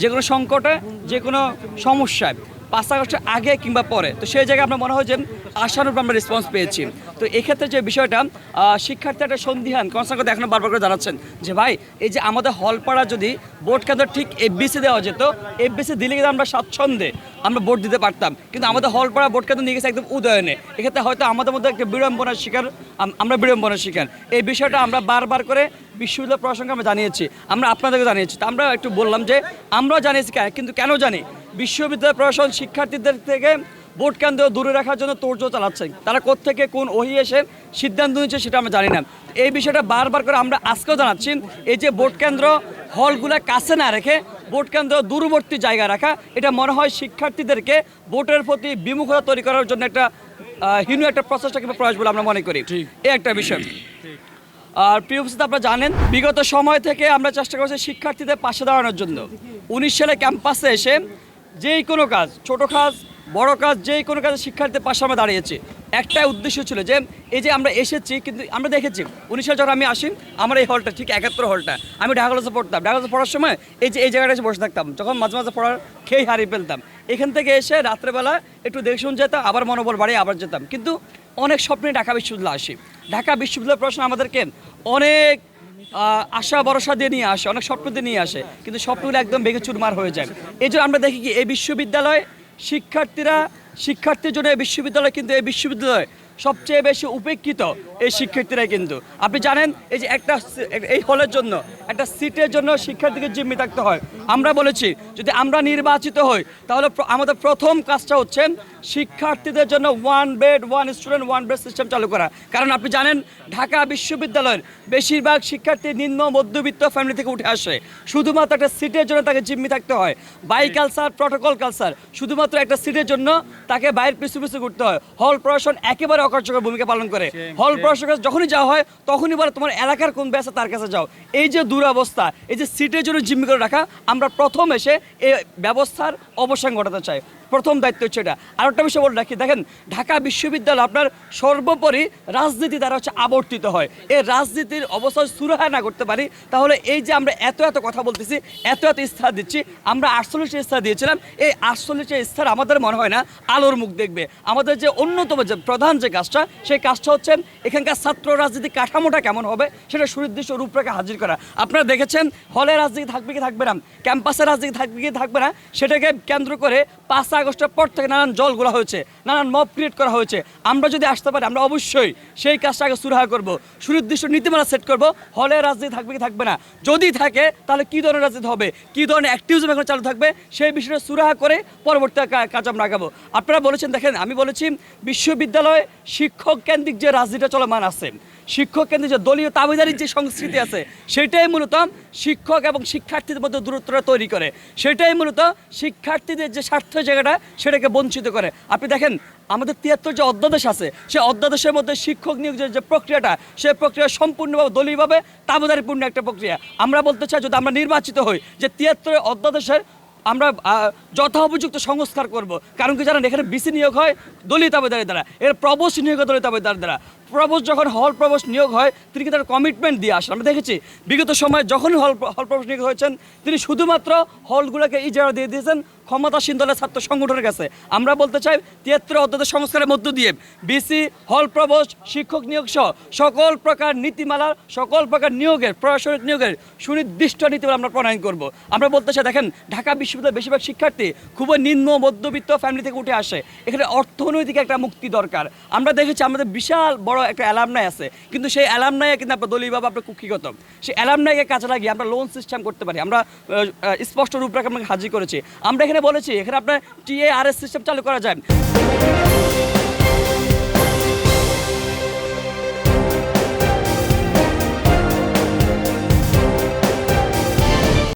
যে কোনো সংকটে যে কোনো সমস্যায়, পাঁচ আগস্টের আগে কিংবা পরে। তো সেই জায়গায় আপনার মনে হয় যে আশানুরূপ আমরা রেসপন্স পেয়েছি। তো এক্ষেত্রে যে বিষয়টা শিক্ষার্থী একটা সন্ধিহান, কনসার্ন কথা এখনও বারবার করে জানাচ্ছেন যে, ভাই, এই যে আমাদের হলপাড়া যদি বোর্ড কেন্দ্র ঠিক এফবিসি দেওয়া যেত এফবিসি দিলে কিন্তু আমরা স্বাচ্ছন্দ্যে আমরা ভোট দিতে পারতাম। কিন্তু আমাদের হল হলপাড়া ভোট কেন্দ্র নিয়ে গেছে একদম উদয়নে। এক্ষেত্রে হয়তো আমাদের মধ্যে একটা বিড়ম্বনার শিকার আমরা বিড়ম্বনার শিকার। এই বিষয়টা আমরা বারবার করে বিশ্ববিদ্যালয় প্রসঙ্গে আমরা জানিয়েছি। আমরা আপনাদেরকে জানিয়েছি। আমরা একটু বললাম যে, আমরাও জানিয়েছি কেন- কিন্তু কেন জানি? বিশ্ববিদ্যালয় প্রশাসন শিক্ষার্থীদের থেকে ভোট কেন্দ্র দূরে রাখার জন্য তোড়জোড় চালাচ্ছে। তারা কোত্থেকে কোন ওহি এসে সিদ্ধান্ত নিচ্ছে সেটা আমরা জানি না। এই বিষয়টা বারবার করে আমরা আজকেও জানাচ্ছি, এই যে ভোট কেন্দ্র হলগুলো কাছে না রেখে ভোট কেন্দ্র দূরবর্তী জায়গায় রাখা। এটা মনে হয় শিক্ষার্থীদেরকে ভোটের প্রতি বিমুখতা তৈরি করার জন্য একটা হীন একটা প্রচেষ্টা কিংবা প্রয়াস বলে আমরা মনে করি। এই একটা বিষয়। আর প্রিয় উপস্থিত আপনারা জানেন বিগত সময় থেকে আমরা চেষ্টা করছি শিক্ষার্থীদের পাশে দাঁড়ানোর জন্য। উনিশ সালে ক্যাম্পাসে এসে যেই কোনো কাজ ছোট কাজ বড় কাজ যে কোনো কাজে শিক্ষার্থীদের পাশে আমরা দাঁড়িয়েছি। একটাই উদ্দেশ্য ছিল যে, এই যে আমরা এসেছি, কিন্তু আমরা দেখেছি, উনিশ যখন আমি আসি, আমার এই হলটা ঠিক একাত্তর হলটা আমি ঢাকা কলেজে পড়তাম। ঢাকা কলেজে পড়ার সময় এই যে, এই জায়গাটা এসে বসে থাকতাম। যখন মাঝে মাঝে পড়ার খেয়ে হারিয়ে ফেলতাম। এখান থেকে এসে রাত্রেবেলা একটু দেখে শুনে যেতাম, আবার মনোবল বাড়িয়ে আবার যেতাম। কিন্তু অনেক স্বপ্নে ঢাকা বিশ্ববিদ্যালয় আসি। ঢাকা বিশ্ববিদ্যালয় প্রশ্ন আমাদেরকে অনেক আশা, ভরসা দিয়ে নিয়ে আসে, অনেক স্বপ্ন দিয়ে নিয়ে আসে। কিন্তু স্বপ্নগুলো একদম ভেঙে চুরমার হয়ে যায়। এই আমরা দেখি কি এই বিশ্ববিদ্যালয় শিক্ষার্থীরা শিক্ষার্থীর জন্য এই বিশ্ববিদ্যালয় কিন্তু এই বিশ্ববিদ্যালয় সবচেয়ে বেশি উপেক্ষিত। এই শিক্ষার্থীরাই কিন্তু। আপনি জানেন এই যে একটা এই হলের জন্য একটা সিটের জন্য শিক্ষার্থীকে জিম্মি থাকতে হয়। আমরা বলেছি যদি আমরা নির্বাচিত হই তাহলে আমাদের প্রথম কাজটা হচ্ছে শিক্ষার্থীদের জন্য one bed one student one bed system চালু করা। কারণ আপনি জানেন ঢাকা বিশ্ববিদ্যালয়ের বেশিরভাগ শিক্ষার্থী নিম্ন মধ্যবিত্ত ফ্যামিলি থেকে উঠে আসে। শুধুমাত্র একটা সিটের জন্য তাকে জিম্মি থাকতে হয়। বাই কালচার প্রটোকল কালচার শুধুমাত্র একটা সিটের জন্য তাকে বাইরের পিছু পিছু ঘুরতে হয়। হল প্রশাসন একেবারে অকার্যকর ভূমিকা পালন করে। হল প্রশাসনের কাছে যখনই যাওয়া হয়, তখনই বলে তোমার এলাকার কোন ব্যাচে তার কাছে যাও। এই যে দুরাবস্থা, এই যে সিটের জন্য জিম্মি করে রাখা, আমরা প্রথম এসে এই ব্যবস্থার অবসান ঘটাতে চাই। প্রথম দায়িত্ব হচ্ছে এটা। আর একটা বিষয় বলে রাখি, দেখেন, ঢাকা বিশ্ববিদ্যালয় আপনার সর্বোপরি রাজনীতি দ্বারা হচ্ছে আবর্তিত হয়। এই রাজনীতির অবস্থা সুরাহা না করতে পারি, তাহলে এই যে আমরা এত এত কথা বলতেছি, এত এত ইস্তাহার দিচ্ছি, আমরা আটচল্লিশটা ইস্তাহার দিয়েছিলাম, এই আটচল্লিশটা ইস্তাহার আমাদের মনে হয় না আলোর মুখ দেখবে। আমাদের যে অন্যতম যে প্রধান যে কাজটা, সেই কাজটা হচ্ছে এখানকার ছাত্র রাজনীতি কাঠামোটা কেমন হবে, সেটা সুনির্দিষ্ট রূপরেখা হাজির করা। আপনারা দেখেছেন, হলে রাজনীতি থাকবে কি থাকবে না, ক্যাম্পাসে রাজনীতি থাকবে কি থাকবে না, সেটাকে কেন্দ্র করে পাঁচ আগস্টের পর থেকে নানান জলগুলো হয়েছে, নানান মব ক্রিয়েট করা হয়েছে। আমরা যদি আসতে পারি, আমরা অবশ্যই সেই কাজটা আগে সুরাহা করব। সুনির্দিষ্ট নীতিমালা সেট করব, হলে রাজনীতি থাকবে কি থাকবে না। যদি থাকে, তাহলে কী ধরনের রাজনীতি হবে? কী ধরনের অ্যাক্টিভিজম এখন চালু থাকবে? সেই বিষয়টা সুরাহা করে পরবর্তী কাজ আমরা আগাবো। আপনারা বলেছেন, দেখেন, আমি বলেছি, বিশ্ববিদ্যালয়ে শিক্ষক কেন্দ্রিক যে রাজনীতিটা চলমান আছে শিক্ষক কেন্দ্রে যে দলীয় দাবিদারির যে সংস্কৃতি আছে, সেটাই মূলত শিক্ষক এবং শিক্ষার্থীদের মধ্যে দূরত্বটা তৈরি করে। সেটাই মূলত শিক্ষার্থীদের যে স্বার্থ জায়গাটা, সেটাকে বঞ্চিত করে। আপনি দেখেন, আমাদের তিয়াত্তর যে অধ্যাদেশ আছে, সেই অধ্যাদেশের মধ্যে শিক্ষক নিয়োগের যে প্রক্রিয়াটা, সেই প্রক্রিয়া সম্পূর্ণভাবে দলীয়ভাবে তাবেদারিপূর্ণ একটা প্রক্রিয়া। আমরা বলতে চাই, যদি আমরা নির্বাচিত হই, যে তিয়াত্তরের অধ্যাদেশের আমরা যথোপযুক্ত সংস্কার করব। কারণ কি জানেন, এখানে বিসি নিয়োগ হয় দলিত আবেদারের দ্বারা, এর প্রবোস নিয়োগ দলিত আবেদার দ্বারা। প্রবোস যখন হল প্রবোস নিয়োগ হয়, তিনি কিন্তু একটা কমিটমেন্ট দিয়ে আসেন? আমরা দেখেছি, বিগত সময়ে যখনই হল হল প্রবোস নিয়োগ হয়েছেন, তিনি শুধুমাত্র হলগুলোকে ইজারা দিয়ে দিয়েছেন, ক্ষমতাসীন দলের ছাত্র সংগঠনের কাছে। আমরা বলতে চাই, তিয়াত্তর অধ্যাদেশ সংস্কারের মধ্য দিয়ে বিসি, হল প্রবোস শিক্ষক নিয়োগ সহ সকল প্রকার নীতিমালার সকল প্রকার নিয়োগের, প্রশাসনিক নিয়োগের সুনির্দিষ্ট নীতিমালা আমরা প্রণয়ন করব। আমরা বলতে চাই, দেখেন, ঢাকা বিশ্ববিদ্যালয়ের বেশিরভাগ শিক্ষার্থী খুবই নিম্ন মধ্যবিত্ত ফ্যামিলি থেকে উঠে আসে। এখানে অর্থনৈতিক একটা মুক্তি দরকার। আমরা দেখেছি, আমাদের বিশাল বড় একটা অ্যালামনাই আছে। কিন্তু সেই অ্যালামনাই কিন্তু আপনার দলীয় বাবা আপনার কুক্ষিগত। সেই অ্যালামনাইকে কাজে লাগিয়ে আমরা লোন সিস্টেম করতে পারি। আমরা স্পষ্ট রূপরেখা আপনাকে হাজির করেছি। আমরা এখানে বলেছি, এখানে আপনার টিএ আর এস সিস্টেম চালু করা যায়।